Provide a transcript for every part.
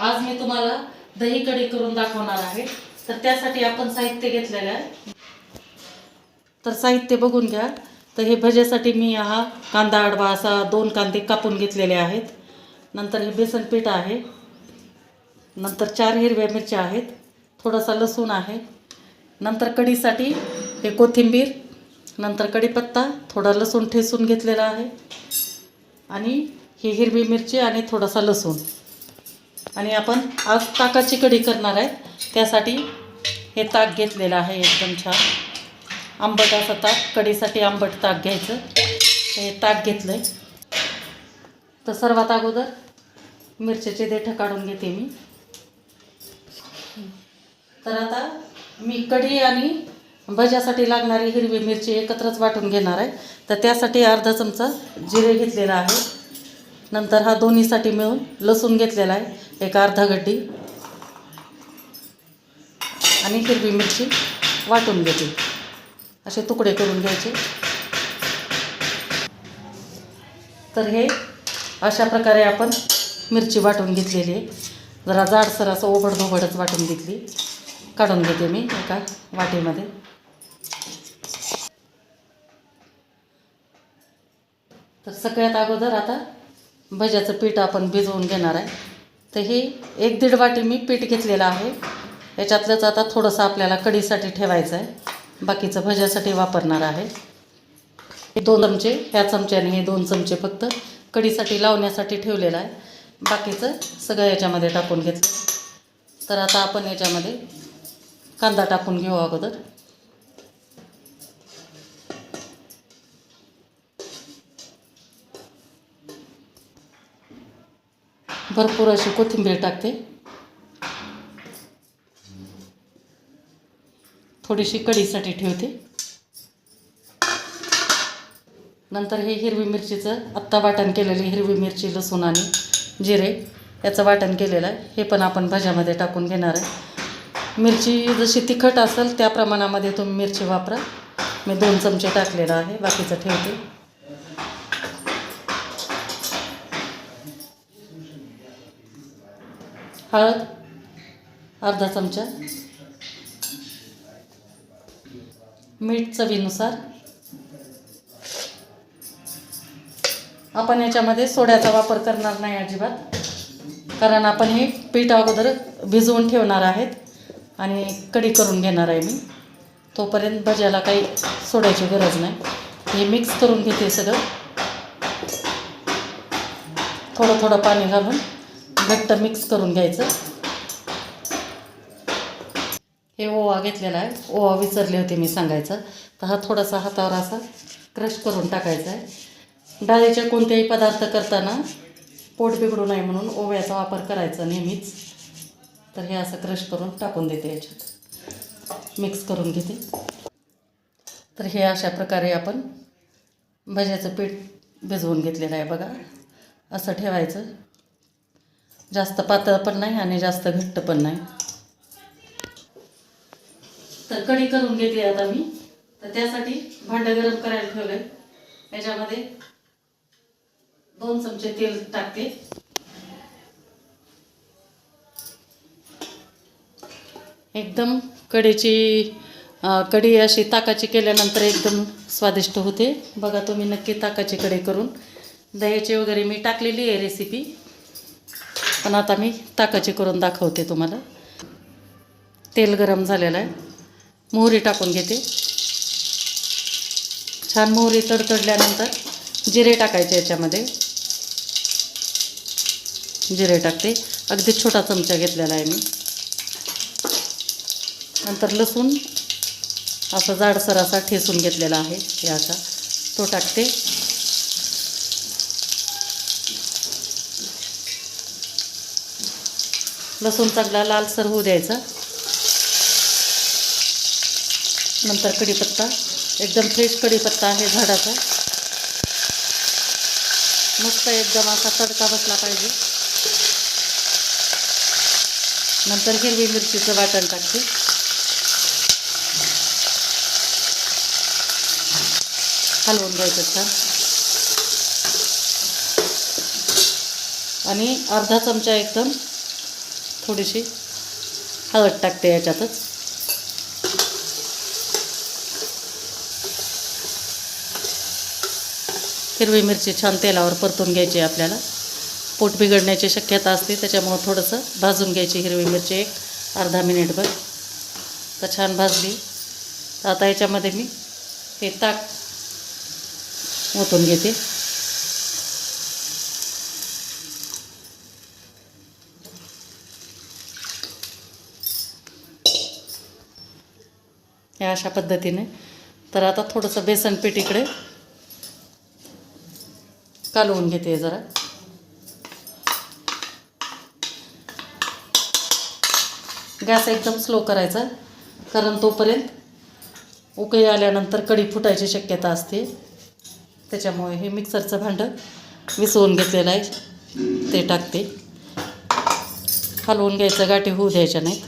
आज मी तुम्हाला दही कढी करून दाखवणार आहे. तर त्यासाठी आपण साहित्य घेतलेलं आहे. तर साहित्य बघून घ्या. तर हे भज्यासाठी मी हा कांदा आडवा असा दोन कांदे कापून घेतलेले आहेत. नंतर हे बेसन पीठ आहे. नंतर चार हिरव्या मिरच्या आहेत. थोडासा लसूण आहे. नंतर कढीसाठी हे कोथिंबीर. नंतर कढीपत्ता. थोडा लसूण ठेसून घेतलेला आहे. आणि ही हिरवी मिरची आणि थोडासा लसूण. आणि आपण आज ताकाची कढी करणार आहे. त्यासाठी हे ताक घेतलेलं आहे एकदम छान. आंबट असं ताक कढीसाठी आंबट ताक घ्यायचं. हे ताक घेतलं आहे तर सर्वात अगोदर मिरचीचे देठं काढून घेते मी. तर आता मी कढी आणि भज्यासाठी लागणारी हिरवी मिरची एकत्रच वाटून घेणार आहे. तर त्यासाठी अर्धा चमचा जिरे घेतलेला आहे. नंतर हा दोन्हीसाठी मिळून लसूण घेतलेला आहे. एक अर्धा गड्डी आणि हिरवी मिरची वाटून घेते. असे तुकडे करून घ्यायचे. तर हे अशा प्रकारे आपण मिरची वाटून घेतलेली आहे. जरा जाडसर असं ओबडधोबडच वाटून घेतली. काढून घेते मी एका वाटीमध्ये. तर सगळ्यात अगोदर आता भज्याचं पीठ आपण भिजवून घेणार आहे. तर हे एक दीड वाटी मी पीठ घेतलेलं आहे. याच्यातलंच आता थोडंसं आपल्याला कढीसाठी ठेवायचं आहे. बाकीचं भज्यासाठी वापरणार आहे. हे दोन चमचे ह्या चमच्याने हे दोन चमचे फक्त कढीसाठी लावण्यासाठी ठेवलेलं आहे. बाकीचं सगळं याच्यामध्ये टाकून घेतलं. तर आता आपण याच्यामध्ये कांदा टाकून घेऊ अगोदर. भरपूर अशी कोथिंबीर टाकते. थोडीशी कढीसाठी ठेवते. नंतर हे हिरवी मिरचीचं आत्ता वाटण केलेली हिरवी मिरची लसूण आणि जिरे याचं वाटण केलेलं आहे. हे पण आपण भाज्यामध्ये टाकून घेणार आहे. मिरची जशी तिखट असेल त्या प्रमाणामध्ये तुम्ही मिरची वापरा. मी दोन चमचे टाकलेलं आहे बाकीचं ठेवते. हळद अर्धा चमचा. मीठ चवीनुसार. आपण याच्यामध्ये सोड्याचा वापर करणार नाही अजिबात कारण आपण हे पीठ अगोदर भिजवून ठेवणार आहेत आणि कढी करून घेणार आहे मी. तोपर्यंत भज्याला काही सोडायची गरज नाही. हे मिक्स करून घेते सगळं. थोडं थोडं पाणी घालून. घट्ट मिक्स करून घ्यायचं. हे ओवा घेतलेला आहे. ओवा विसरले होते मी सांगायचं. तर हा थोडासा हातावर असा क्रश करून टाकायचा आहे. डाळीचे कोणतेही पदार्थ करताना पोट बिघडू नये म्हणून ओव्याचा वापर करायचा नेहमीच. तर हे असं क्रश करून टाकून देते याच्यात. मिक्स करून घेते. तर हे अशा प्रकारे आपण भज्याचं पीठ भिजवून घेतलेलं आहे बघा. असं ठेवायचं. जास्त पातळ पण नाही आणि जास्त घट्ट पण नाही. तर कढी करून घेते आता मी. तर त्यासाठी भांडं गरम करायला ठेवलंय. याच्यामध्ये दोन चमचे तेल टाकते. एकदम कढीची कढी अशी ताकाची केल्यानंतर एकदम स्वादिष्ट होते. बघा तुम्ही नक्की ताकाची कढी करून. दह्याची वगैरे मी टाकलेली आहे रेसिपी पण आता मी ताकाची करून दाखवते तुम्हाला. तेल गरम झालेलं आहे. मोहरी टाकून घेते. छान मोहरी तडतडल्यानंतर जिरे टाकायचे याच्यामध्ये. जिरे टाकते. अगदी छोटा चमचा घेतलेला आहे मी. नंतर लसूण असं जाडसर असा ठेसून घेतलेला आहे. हे असा तो टाकते. लसूण चांगला लालसर होऊ द्यायचा. नंतर कढीपत्ता. एकदम फ्रेश कढीपत्ता आहे झाडाचा. मस्त एकदम असा तडका बसला पाहिजे. नंतर हिरवी मिरचीचं वाटण टाकते. हलवून घ्यायचं छान. आणि अर्धा चमचा एकदम थोडीशी हळद टाकते याच्यातच. हिरवी मिरची छान तेलावर परतून घ्यायची आपल्याला. पोट बिघडण्याची शक्यता असते त्याच्यामुळं थोडंसं भाजून घ्यायची हिरवी मिरची एक अर्धा मिनिटभर. तर छान भाजली. तर आता याच्यामध्ये मी हे ताक ओतून घेते या अशा पद्धतीने. तर आता थोडंसं बेसन पीठ इकडे कालवून घेते जरा. गॅस एकदम स्लो करायचा कारण तोपर्यंत उकळी आल्यानंतर कढी फुटायची शक्यता असते. त्याच्यामुळे हे मिक्सरचं भांडं विसवून घेतलेलं आहे. ते टाकते. हलवून घ्यायचं गाठी होऊ द्यायच्या नाहीत.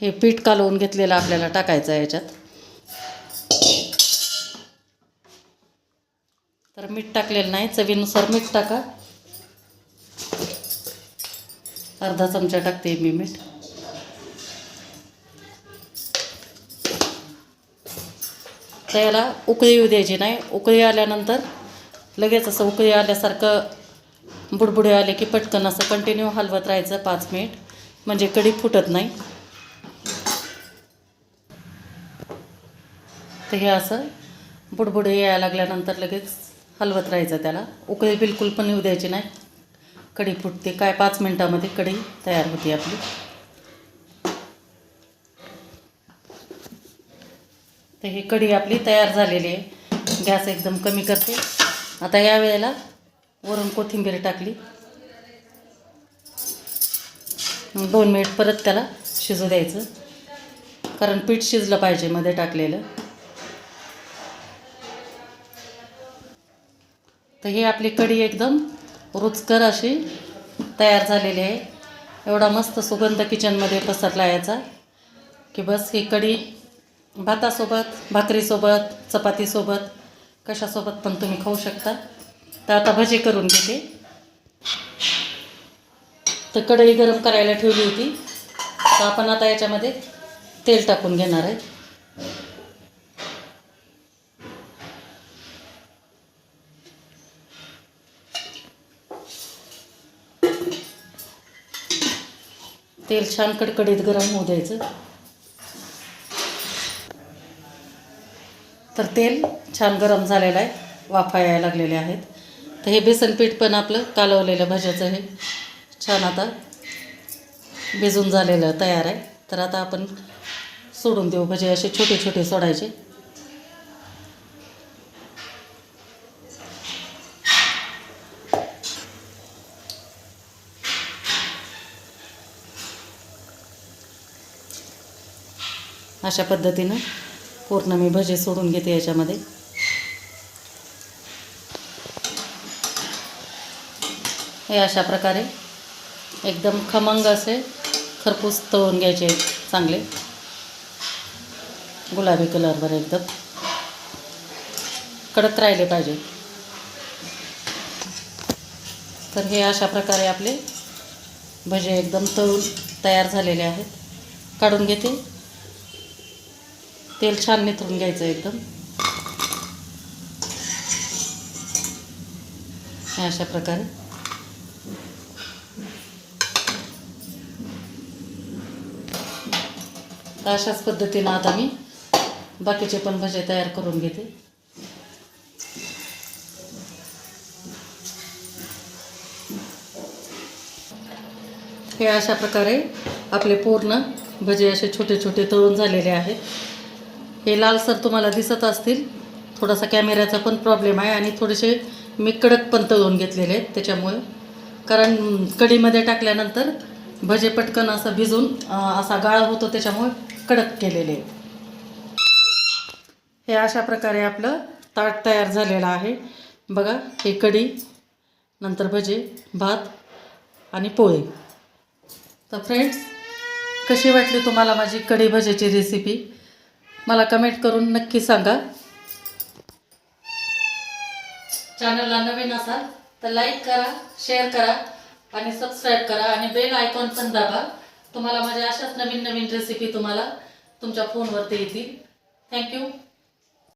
हे पीठ कालवून घेतलेलं आपल्याला टाकायचं आहे याच्यात. तर मीठ टाकलेलं नाही चवीनुसार मीठ टाका. अर्धा चमचा टाकते मी मीठ. त्याला उकळी येऊ द्यायची नाही. उकळी आल्यानंतर लगेच असं उकळी आल्यासारखं बुडबुडे आले की पटकन असं कंटिन्यू हलवत राहायचं पाच मिनिट. म्हणजे कढी फुटत नाही. तर हे असं बुडबुडे यायला लागल्यानंतर लगेच हलवत राहायचं त्याला. उकळी बिलकुल पण येऊ द्यायची नाही. कढी फुटते. काय पाच मिनटामध्ये कढी तयार होते आपली. तर ही कढी आपली तयार झालेली आहे. गॅस एकदम कमी करते. आता या वेळेला वरून कोथिंबीर टाकली. मग दोन मिनिट परत त्याला शिजू द्यायचं. कारण पीठ शिजलं पाहिजे मध्ये टाकलेलं. तर ही आपली कढी एकदम रुचकर अशी तयार झालेली आहे. एवढा मस्त सुगंध किचनमध्ये पसरला याचा. की बस ही कढी भातासोबत भाकरीसोबत चपातीसोबत कशासोबत पण तुम्ही खाऊ शकता. तर आता भजी करून घेते. तर कढई गरम करायला ठेवली होती. तर आपण आता याच्यामध्ये तेल टाकून घेणार आहे. तेल छान कडकडीत गरम होऊ द्यायचं. तर तेल छान गरम झालेलं आहे. वाफा यायला लागलेले आहेत. तर हे बेसन पीठ पण आपलं कालवलेलं भाज्याचं हे छान आता भिजून झालेलं तयार आहे. तर आता आपण सोडून देऊ. भजे असे छोटे छोटे सोडायचे. अशा पद्धतीनं पूर्ण मी भजे सोडून घेते याच्यामध्ये. हे अशा प्रकारे एकदम खमंग असे खरपूस तळून घ्यायचे चांगले. गुलाबी कलरवर एकदम. कडक राहिले पाहिजे. तर हे अशा प्रकारे आपले भजे एकदम तळून तयार झालेले आहेत. काढून घेते. तेल छान निथरून घ्यायचं एकदम. हे अशा प्रकारे. तर अशाच पद्धतीनं आता मी बाकीचे पण भजे तयार करून घेते. हे अशा प्रकारे आपले पूर्ण भजे असे छोटे छोटे तळून झालेले आहेत. हे लालसर तुम्हाला दिसत असतील. थोडासा कॅमेऱ्याचा पण प्रॉब्लेम आहे आणि थोडेसे मी कडक पण तळून घेतलेले आहेत त्याच्यामुळे. कारण कढीमध्ये टाकल्यानंतर भजे पटकन असं भिजून असा गाळ होतो त्याच्यामुळे कडक केलेले. हे अशा प्रकारे आपलं ताट तयार झालेलं आहे. बघा हे कढी नंतर भजे भात आणि पोळे तर फ्रेंड्स कशी वाटली तुम्हाला माझी कढी भजेची रेसिपी मला कमेंट करून नक्की सांगा. चॅनलला नवीन असाल तर लाईक करा शेअर करा आणि सबस्क्राईब करा आणि बेल आयकॉन पण दाबा. तुम्हाला माझ्या अशाच नवीन नवीन रेसिपी तुम्हाला तुमच्या फोनवरती येतील. थँक्यू